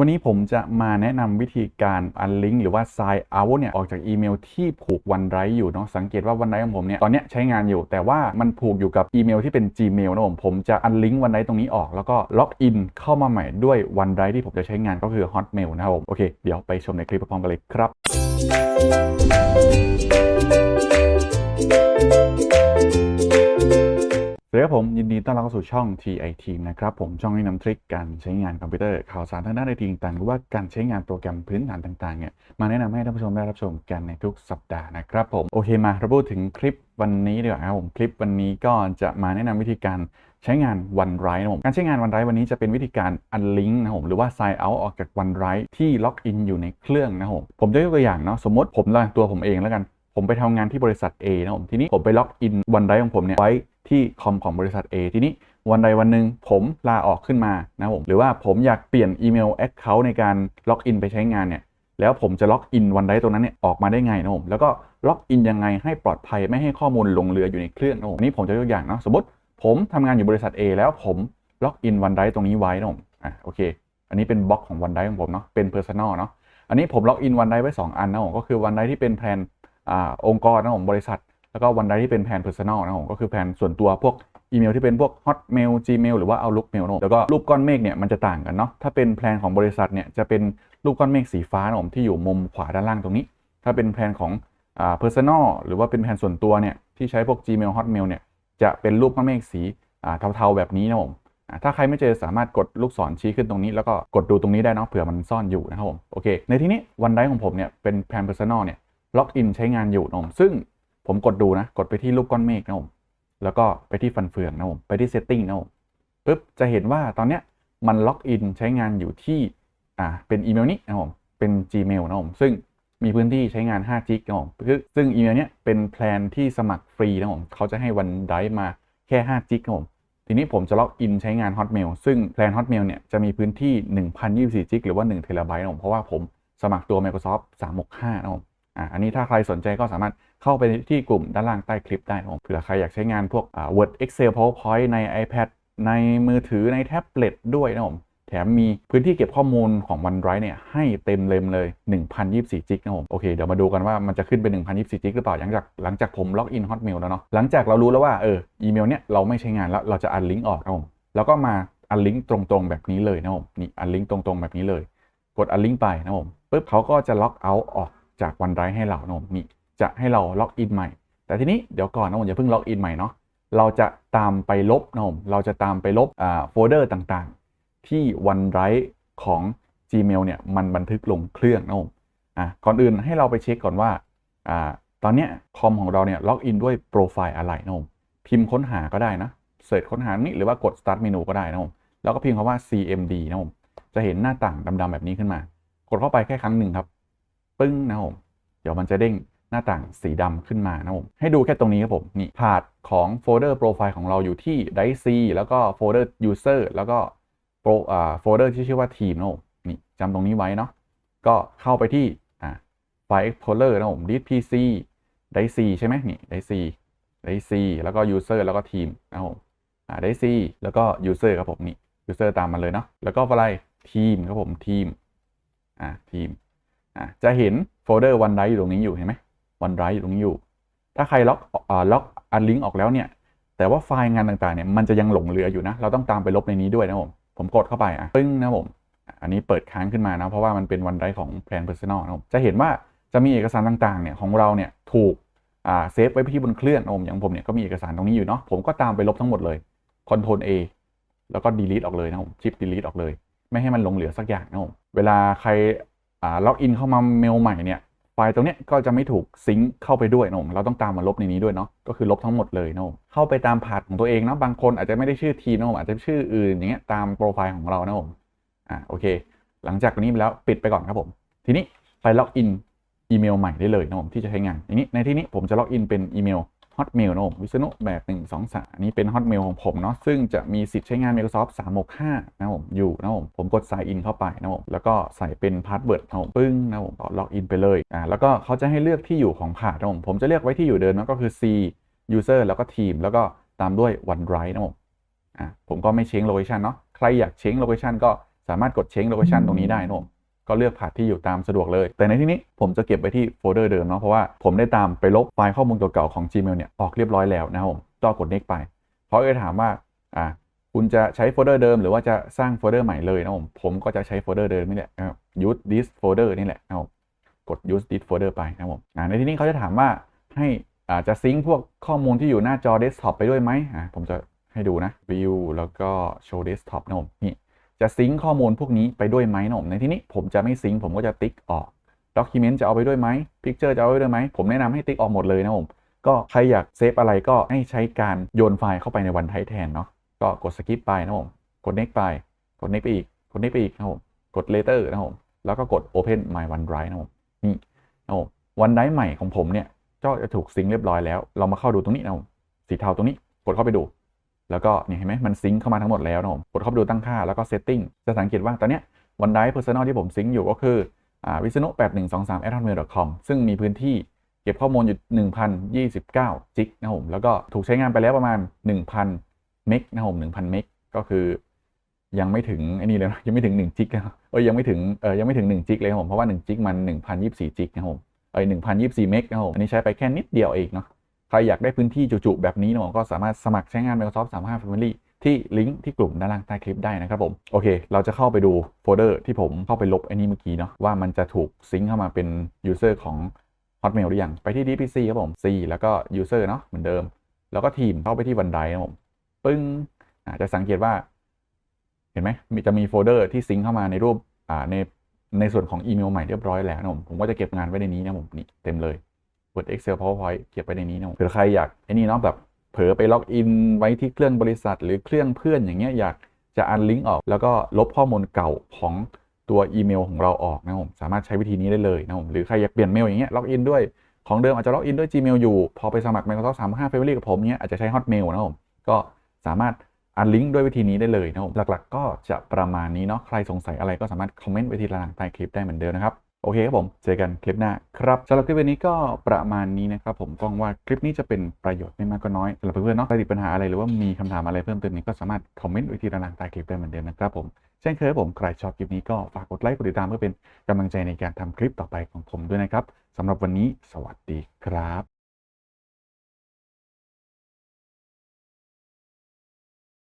วันนี้ผมจะมาแนะนำวิธีการอันลิงก์หรือว่า sign out เนี่ยออกจากอีเมลที่ผูกวันไรอยู่เนาะสังเกตว่าวันไรของผมเนี่ยตอนนี้ใช้งานอยู่ แต่ว่ามันผูกอยู่กับอีเมลที่เป็น Gmail นะผมผมจะอันลิงก์วันไรตรงนี้ออก แล้วก็ล็อกอินเข้ามาใหม่ด้วยวันไรที่ผมจะใช้งานก็คือ Hotmail นะครับผมโอเคเดี๋ยวไปชมในคลิปพร้อมกันเลยครับ สวัสดีครับผม ยินดีต้อนรับเข้าสู่ช่อง TIT นะครับ ผมช่องที่นำทริคการใช้งานคอมพิวเตอร์ข่าวสารทางด้านไอทีต่างๆหรือว่าการใช้งานโปรแกรมพื้นฐานต่างๆเนี่ยมาแนะนำให้ท่านผู้ชมได้รับชมกันในทุกสัปดาห์นะครับผมโอเคมาเราพูดถึงคลิปวันนี้ดีกว่าครับผมคลิปวันนี้ก็จะมาแนะนำวิธีการใช้งานวันไรนะผมการใช้งานวันไรวันนี้จะเป็นวิธีการอันลิงก์นะผมหรือว่า sign out ออกจากวันไรที่ล็อกอินอยู่ในเครื่องนะผมผมจะยกตัวอย่างเนาะสมมติผมละตัวผมเองแล้วกัน ผมไปทำงานที่บริษัท A นะผมทีนี้ผมไปล็อกอินวันไรของผมเนี่ยไว้ ที่คอมของบริษัท A ทีนี้วันใดวันหนึ่งผมลาออกขึ้นมานะผมหรือว่าผมอยากเปลี่ยนอีเมลแอคเคาท์ในการล็อกอินไปใช้งานเนี่ยแล้วผมจะล็อกอินวันใดตรงนั้นเนี่ยออกมาได้ไงนะผมแล้วก็ล็อกอินยังไงให้ปลอดภัยไม่ให้ข้อมูลหลงเหลืออยู่ในเครื่องนะผมอันนี้ผมจะยกอย่างเนาะสมมติผมทำงานอยู่บริษัท A แล้วผมล็อกอินวันใดตรงนี้ไว้นะผมอะโอเค อันนี้เป็นบล็อกของวันใดของผมเนาะเป็น Personal เนาะอันนี้ผมล็อกอินวันใดไว้สองอันนะผมก็คือวันใดที่เป็นแผนอ่าองค์กรนะผมบริษัท แล้วก็วันใดที่เป็นแผน Personal นะผมก็คือแผนส่วนตัวพวกอีเมลที่เป็นพวก Hotmail Gmail หรือว่า Outlook Mail นะแล้วก็รูปก้อนเมฆเนี่ยมันจะต่างกันเนาะถ้าเป็นแผนของบริษัทเนี่ยจะเป็นรูปก้อนเมฆสีฟ้านะผมที่อยู่มุมขวาด้านล่างตรงนี้ ถ้าเป็นแผนของอ่า Personal หรือว่าเป็นแผนส่วนตัวเนี่ยที่ใช้พวก Gmail Hotmail เนี่ยจะเป็นรูปก้อนเมฆสีอ่าเทาๆแบบนี้นะผมถ้าใครไม่เจอสามารถกดลูกศรชี้ขึ้นตรงนี้ แล้วก็กดดูตรงนี้ได้เนาะเผื่อมันซ่อนอยู่นะครับผมโอเคในที่นี้วันไดของผมเนี่ยเป็นแผน Personal เนี่ยล็อกอินใช้งานอยู่นะผมซึ่ง ผมกดดูนะ กดไปที่รูปก้อนเมฆนะผม แล้วก็ไปที่ฟันเฟืองนะผม ไปที่ Setting นะผมปุ๊บจะเห็นว่าตอนเนี้ยมันล็อกอินใช้งานอยู่ที่อ่าเป็นอีเมลนี้นะผมเป็น Gmail นะผมซึ่งมีพื้นที่ใช้งาน5 g กนะผมคือซึ่งอีเมลเนี้ยเป็นแพลนที่สมัครฟรีนะผมเขาจะให้วันไดมาแค่5 g กนะผมทีนี้ผมจะล็อกอินใช้งาน Hotmail ซึ่งแพลน Hotmail เนี่ยจะมีพื้นที่ 1,024 g กหรือว่า1 t b นะผมเพราะว่าผมสมัครตัว Microsoft 365 นะผม อันนี้ถ้าใครสนใจก็สามารถเข้าไปที่กลุ่มด้านล่างใต้คลิปได้นะครับเผื่อใครอยากใช้งานพวก Word Excel PowerPoint ใน iPad ในมือถือในแท็บเล็ตด้วยนะครับผมแถมมีพื้นที่เก็บข้อมูลของ OneDrive เนี่ยให้เต็มเต็มเลย 1,024 จิกนะครับผม โอเค เดี๋ยวมาดูกันว่ามันจะขึ้นเป็น 1,024 จิกหรือเปล่า หลังจากหลังจากผมล็อกอิน Hotmail แล้วเนาะ หลังจากเรารู้แล้วว่า เออ อีเมลเนี่ยเราไม่ใช้งานแล้ว เราจะอันลิงก์ออกนะครับผม แล้วก็มาอันลิงก์ตรงๆแบบนี้เลยนะครับผม นี่อันลิงก์ตรงๆแบบนี้เลย กดอันลิงก์ไปนะผมปุ๊บเขาก็จะล็อกเอาท์ออก จากวันไรให้เรานะผมนี่จะให้เราล็อกอินใหม่ แต่ทีนี้เดี๋ยวก่อนนะผมอย่าเพิ่งล็อกอินใหม่เนาะเราจะตามไปลบนะผมเราจะตามไปลบโฟลเดอร์ต่างๆ ที่วันไรของ Gmail เนี่ยมันบันทึกลงเครื่องนะผมอะก่อนอื่นให้เราไปเช็คก่อนว่าอ่าตอนเนี้ยคอมของเราเนี่ยล็อกอินด้วยโปรไฟล์อะไรนะผมพิมพ์ค้นหาก็ได้นะเสิร์ชค้นหานี้หรือว่ากด start menu ก็ได้นะผมแล้วก็พิมพ์คำว่า cmd นะผมจะเห็นหน้าต่างดำๆแบบนี้ขึ้นมา กดเข้าไปแค่ครั้งหนึ่งครับ ปึ้งนะผมเดี๋ยวมันจะเด้งหน้าต่างสีดำขึ้นมานะผมให้ดูแค่ตรงนี้ครับผมนี่พาดของโฟลเดอร์โปรไฟล์ของเราอยู่ที่ Drive C แล้วก็โฟลเดอร์ User แล้วก็โปรอ่าโฟลเดอร์ที่ชื่อว่าทีมนะผมนี่จำตรงนี้ไว้เนาะก็เข้าไปที่อ่าไฟล์ Explorer นะผม Disk PC Drive C ใช่ไหมนี่ Drive C Drive C แล้วก็ User แล้วก็ทีมนะผมอ่า d i C แล้วก็ User ครับผมนี่ User ตามมาเลยเนาะแล้วก็อะไรทีมครับผมทีมอ่าทีม จะเห็นโฟลเดอร์วันไรอยู่ตรงนี้อยู่เห็นไหมวันไรอยู่ตรงนี้อยู่ ถ้าใครล็อกอ่าล็อกอันลิงก์ออกแล้วเนี่ย แต่ว่าไฟล์งานต่างๆเนี่ยมันจะยังหลงเหลืออยู่นะ เราต้องตามไปลบในนี้ด้วยนะผมผมกดเข้าไปอะปึ้งนะผมอันนี้เปิดค้างขึ้นมานะเพราะว่ามันเป็นวันไรของแพลนเพอร์ซันอลนะผมจะเห็นว่าจะมีเอกสารต่างๆเนี่ยของเราเนี่ยถูกอ่าเซฟไว้ที่บนเครื่องนะผมอย่างผมเนี่ยก็มีเอกสารตรงนี้อยู่เนาะผมก็ตามไปลบทั้งหมดเลย Ctrl A แล้วก็ delete ออกเลยนะผมชิป delete ออกเลย ไม่ให้มันหลงเหลือสักอย่างนะผมเวลาใคร ล็อกอินเข้ามาเมลใหม่เนี่ยไฟล์ตรงนี้ก็จะไม่ถูกซิงค์เข้าไปด้วยนะผมเราต้องตามมาลบในนี้ด้วยเนาะก็คือลบทั้งหมดเลยนะผมเข้าไปตามพาร์ทของตัวเองเนาะบางคนอาจจะไม่ได้ชื่อทีนะผมอาจจะชื่ออื่นอย่างเงี้ยตามโปรไฟล์ของเรานะผมอ่าโอเค หลังจากนี้ไปแล้วปิดไปก่อนครับผม ทีนี้ไปล็อกอินอีเมลใหม่ได้เลยนะผมที่จะใช้งานทีนี้ในที่นี้ผมจะล็อกอินเป็นอีเมล Hotmail นะผมวิษณุแบบ1 2 3อันนี้เป็น Hotmail ของผมเนาะซึ่งจะมีสิทธิ์ใช้งาน Microsoft 365นะผมอยู่นะผมผมกด sign in เข้าไปนะผมแล้วก็ใส่เป็นพาสเวิร์ดนะผมปึ้งนะผมก็ล็อกอินไปเลยอ่าแล้วก็เขาจะให้เลือกที่อยู่ของพาร์ทนะผมผมจะเลือกไว้ที่อยู่เดิมนะก็คือ C user แล้วก็ทีมแล้วก็ตามด้วย OneDrive นะผมอ่าผมก็ไม่เช็งโลเคชันเนาะใครอยากเช็งโลเคชันก็สามารถกด change location ตรงนี้ได้นะผม ก็เลือกผ่านที่อยู่ตามสะดวกเลย แต่ในที่นี้ผมจะเก็บไว้ที่โฟลเดอร์เดิมเนาะเพราะว่าผมได้ตามไปลบไฟล์ข้อมูลเก่าๆของ Gmail เนี่ยออกเรียบร้อยแล้วนะครับผมก็กด next ไป เพราะจะถามว่าอ่าคุณจะใช้โฟลเดอร์เดิมหรือว่าจะสร้างโฟลเดอร์ใหม่เลยนะผมผมก็จะใช้โฟลเดอร์เดิมนี่แหละนะครับ use this folder นี่แหละนะครับกด use this folder ไปนะครับผมในที่นี้เขาจะถามว่าให้อ่าจะซิงค์พวกข้อมูลที่อยู่หน้าจอ desktop ไปด้วยไหมอ่าผมจะให้ดูนะ view แล้วก็ show desktop นะผมนี่ จะซิงข้อมูลพวกนี้ไปด้วยไหมนะผมในที่นี้ผมจะไม่ซิงผมก็จะติ๊กออก document จะเอาไปด้วยไหม picture จะเอาไปด้วยไหมผมแนะนำให้ติ๊กออกหมดเลยนะผมก็ใครอยากเซฟอะไรก็ให้ใช้การโยนไฟล์เข้าไปในวันไทแทนเนาะก็กด skip ไปนะผมกด next ไปกด next ไปอีกกด next ไปอีกนะผมกด later นะผมแล้วก็กด open my OneDrive นะผมนี่นะผม OneDrive ใหม่ของผมเนี่ยก็จะถูกซิงเรียบร้อยแล้ว เรามาเข้าดูตรงนี้นะผมสีเทาตรงนี้กดเข้าไปดู แล้วก็เนี่ยเห็นไหมมันซิงค์เข้ามาทั้งหมดแล้วนะผมกดเข้าไปดูตั้งค่าแล้วก็ setting จะสังเกตว่าตอนเนี้ย OneDrive Personal ที่ผมซิงค์อยู่ก็คืออ่าวิษณุ8123 at o m a i l c o m ซึ่งมีพื้นที่เก็บข้อมูลอยู่ 1,029 จิกนะผมแล้วก็ถูกใช้งานไปแล้วประมาณ 1,000 เมกนะผม1,000 เมกก็คือ ยังไม่ถึงไอ้นี่เลยนะยังไม่ถึง1จิกนะเออยังไม่ถึงเออยังไม่ถึง1จิกเลยครับผมเพราะว่า1จิกมัน1,024จิกนะผมเอ้ย1,024เมกนะผมอันนี้ใช้ไปแค่นิดเดียวเองเนาะ ใครอยากได้พื้นที่จุๆแบบนี้นะก็สามารถสมัครใช้งาน Microsoft 35 Family ที่ลิงก์ที่กลุ่มด้านล่างใต้คลิปได้นะครับผมโอเค เราจะเข้าไปดูโฟลเดอร์ที่ผมเข้าไปลบไอ้นี่เมื่อกี้เนาะว่ามันจะถูกซิงค์เข้ามาเป็น user ของ Hotmail หรือยังไปที่ DPC ครับผม C แล้วก็ user เนาะเหมือนเดิม แล้วก็ทีมเข้าไปที่บันไดนะผมปึ้งอาจะสังเกตว่า เห็นไหมมีจะมีโฟลเดอร์ที่ซิงค์เข้ามาในรูปในในส่วนของอีเมลใหม่เรียบร้อยแล้วนะผมผมก็จะเก็บงานไว้ในนี้นะผมนี่เต็มเลย Word Excel PowerPoint เก็บไว้ในนี้นะผมเผื่อใครอยากไอ้นี่เนาะแบบเผลอไปล็อกอินไว้ที่เครื่องบริษัท หรือเครื่องเพื่อนอย่างเงี้ยอยากจะอันลิงก์ออก แล้วก็ลบข้อมูลเก่าของตัวอีเมลของเราออกนะผมสามารถใช้วิธีนี้ได้เลยนะผมหรือใครอยากเปลี่ยนเมลอย่างเงี้ยล็อกอินด้วยของเดิมอาจจะล็อกอินด้วย Gmail อยู่ พอไปสมัคร Microsoft 35 Family กับผมเนี้ยอาจจะใช้ Hotmail นะผม ก็สามารถอันลิงก์ด้วยวิธีนี้ได้เลยนะผม หลักๆ ก็จะประมาณนี้เนาะ ใครสงสัยอะไรก็สามารถคอมเมนต์ไว้ที่ล่างใต้คลิปได้เหมือนเดิมนะครับ โอเคครับผม เจอกันคลิปหน้าครับสำหรับคลิปวันนี้ก็ประมาณนี้นะครับผมก็หวังว่าคลิปนี้จะเป็นประโยชน์ไม่มากก็น้อยสำหรับเพื่อนๆเนาะใครติดปัญหาอะไรหรือว่ามีคำถามอะไรเพิ่มเติมนี้ก็สามารถคอมเมนต์ไว้ที่ด้านล่างใต้คลิปได้เหมือนเดิมนะครับผมเช่นเคยครับผมใครชอบคลิปนี้ก็ฝากกดไลค์กดติดตามเพื่อเป็นกำลังใจในการทำคลิปต่อไปของผมด้วยนะครับสำหรับวันนี้สวัสดีครับ